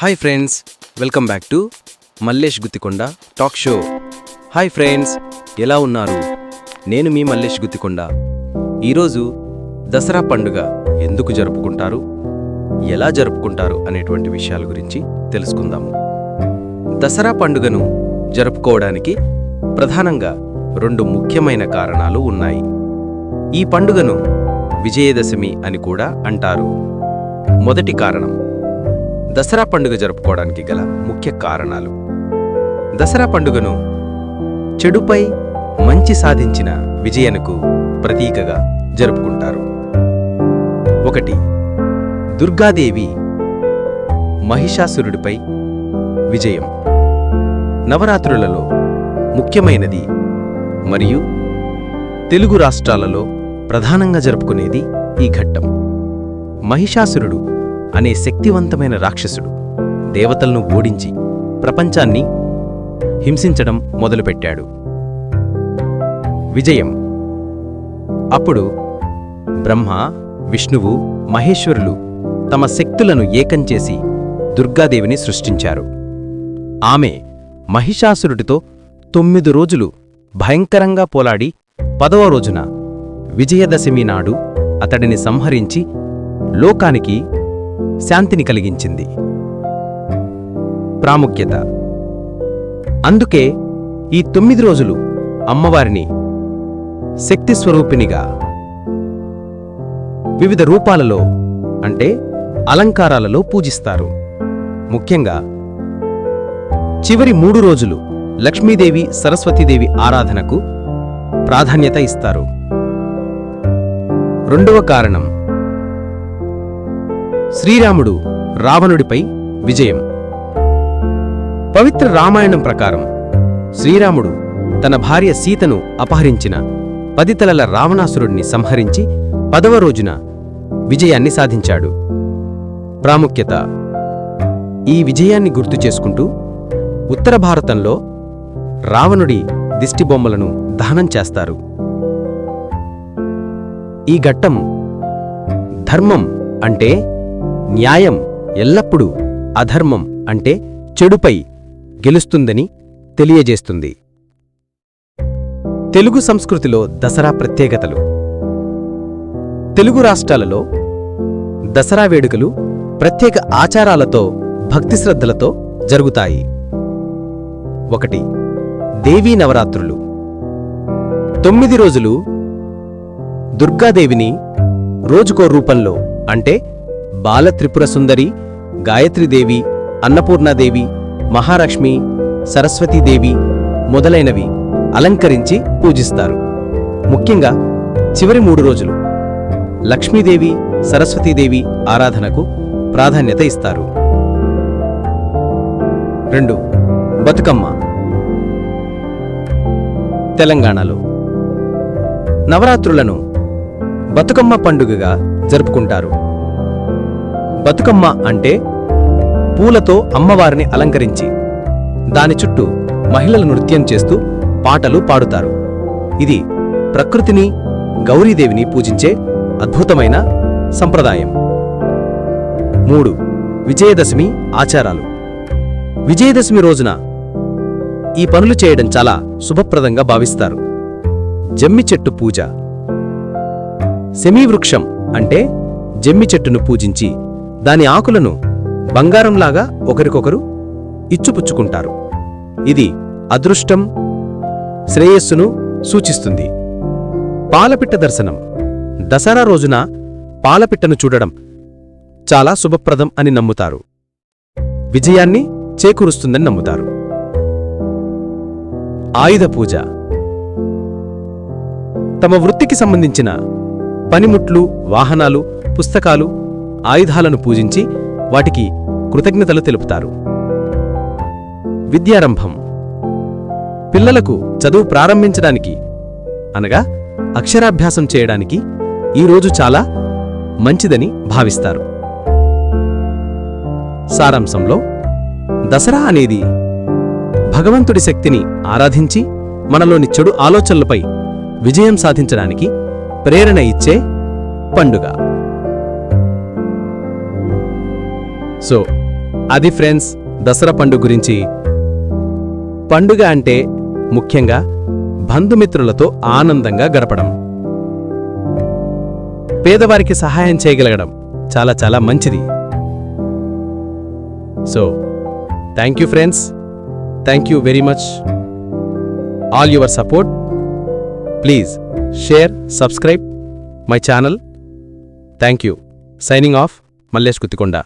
Hi friends welcome back to Mallesh Guttikonda talk show hi friends ఎలా ఉన్నారు? నేను మీ మల్లేష్ గుత్తికొండ ఈరోజు దసరా పండుగ ఎందుకు జరుపుకుంటారు? ఎలా జరుపుకుంటారు అనేటువంటి విషయాల గురించి తెలుసుకుందాము. దసరా పండుగను జరుపుకోవడానికి ప్రధానంగా రెండు ముఖ్యమైన కారణాలు ఉన్నాయి. ఈ పండుగను విజయదశమి అని కూడా అంటారు. మొదటి కారణం దసరా పండుగ జరుపుకోవడానికి గల ముఖ్య కారణాలు. దసరా పండుగను చెడుపై మంచి సాధించిన విజయనకు ప్రతీకగా జరుపుకుంటారు. ఒకటి దుర్గాదేవి మహిషాసురుడిపై విజయం. నవరాత్రులలో ముఖ్యమైనది మరియు తెలుగు రాష్ట్రాలలో ప్రధానంగా జరుపుకునేది ఈ ఘట్టం. మహిషాసురుడు అనే శక్తివంతమైన రాక్షసుడు దేవతలను ఓడించి ప్రపంచాన్ని హింసించడం మొదలుపెట్టాడు. విజయం. అప్పుడు బ్రహ్మ విష్ణువు మహేశ్వరులు తమ శక్తులను ఏకం చేసి దుర్గాదేవిని సృష్టించారు. ఆమె మహిషాసురుడితో తొమ్మిది రోజులు భయంకరంగా పోలాడి పదవ రోజున విజయదశమి నాడు అతడిని సంహరించి లోకానికి శాంతిని కలిగించింది. ప్రాముఖ్యత. అందుకే ఈ తొమ్మిది రోజులు అమ్మవారిని శక్తి స్వరూపినిగా వివిధ రూపాలలో అంటే అలంకారాలలో పూజిస్తారు. ముఖ్యంగా చివరి మూడు రోజులు లక్ష్మీదేవి సరస్వతీదేవి ఆరాధనకు ప్రాధాన్యత ఇస్తారు. రెండవ కారణం శ్రీరాముడు రావణుడిపై విజయం. పవిత్ర రామాయణం ప్రకారం శ్రీరాముడు తన భార్య సీతను అపహరించిన పదితలల రావణాసురుడిని సంహరించి పదవ రోజున విజయాన్ని సాధించాడు. ప్రాముఖ్యత ఈ విజయాన్ని గుర్తు చేసుకుంటూ ఉత్తర భారతంలో రావణుడి దిష్టిబొమ్మలను దహనం చేస్తారు. ఈ ఘట్టం ధర్మం అంటే న్యాయం ఎల్లప్పుడూ అధర్మం అంటే చెడుపై గెలుస్తుందని తెలియజేస్తుంది. తెలుగు సంస్కృతిలో దసరా ప్రత్యేకతలు. తెలుగు రాష్ట్రాలలో దసరా వేడుకలు ప్రత్యేక ఆచారాలతో భక్తి శ్రద్ధలతో జరుగుతాయి. ఒకటి దేవీ నవరాత్రులు. తొమ్మిది రోజులు దుర్గాదేవిని రోజుకో రూపంలో అంటే బాలత్రిపుర సుందరి గాయత్రీదేవి అన్నపూర్ణాదేవి మహాలక్ష్మి సరస్వతీదేవి మొదలైనవి అలంకరించి పూజిస్తారు. ముఖ్యంగా చివరి మూడు రోజులు లక్ష్మీదేవి సరస్వతీదేవి ఆరాధనకు ప్రాధాన్యత ఇస్తారు. రెండు బతుకమ్మ తెలంగాణలో నవరాత్రులను బతుకమ్మ పండుగగా జరుపుకుంటారు. బతుకమ్మ అంటే పూలతో అమ్మవారిని అలంకరించి దాని చుట్టూ మహిళలు నృత్యం చేస్తూ పాటలు పాడుతారు. ఇది ప్రకృతిని గౌరీదేవిని పూజించే అద్భుతమైన సంప్రదాయం. మూడు విజయదశమి ఆచారాలు. విజయదశమి రోజున ఈ పనులు చేయడం చాలా శుభప్రదంగా భావిస్తారు. జమ్మి చెట్టు పూజ. సెమీవృక్షం అంటే జమ్మి చెట్టును పూజించి దాని ఆకులను బంగారంలాగా ఒకరికొకరు ఇచ్చుపుచ్చుకుంటారు. ఇది అదృష్టం శ్రేయస్సును సూచిస్తుంది. పాలపిట్ట దర్శనం. దసరా రోజున పాలపిట్టను చూడడం చాలా శుభప్రదం అని నమ్ముతారు. విజయాన్ని చేకూరుస్తుందని నమ్ముతారు. ఆయుధ పూజ. తమ వృత్తికి సంబంధించిన పనిముట్లు వాహనాలు పుస్తకాలు ఆయుధాలను పూజించి వాటికి కృతజ్ఞతలు తెలుపుతారు. విద్యారంభం. పిల్లలకు చదువు ప్రారంభించడానికి అనగా అక్షరాభ్యాసం చేయడానికి ఈ రోజు చాలా మంచిదని భావిస్తారు. సారాంశంలో దసరా అనేది భగవంతుడి శక్తిని ఆరాధించి మనలోని చెడు ఆలోచనలపై విజయం సాధించడానికి ప్రేరణ ఇచ్చే పండుగ. సో అది ఫ్రెండ్స్ దసరా పండుగ గురించి. పండుగ అంటే ముఖ్యంగా బంధుమిత్రులతో ఆనందంగా గడపడం. పేదవారికి సహాయం చేయగలగడం చాలా చాలా మంచిది. So thank you friends thank you very much all your support please share subscribe my channel thank you signing off Mallesh Kuttikonda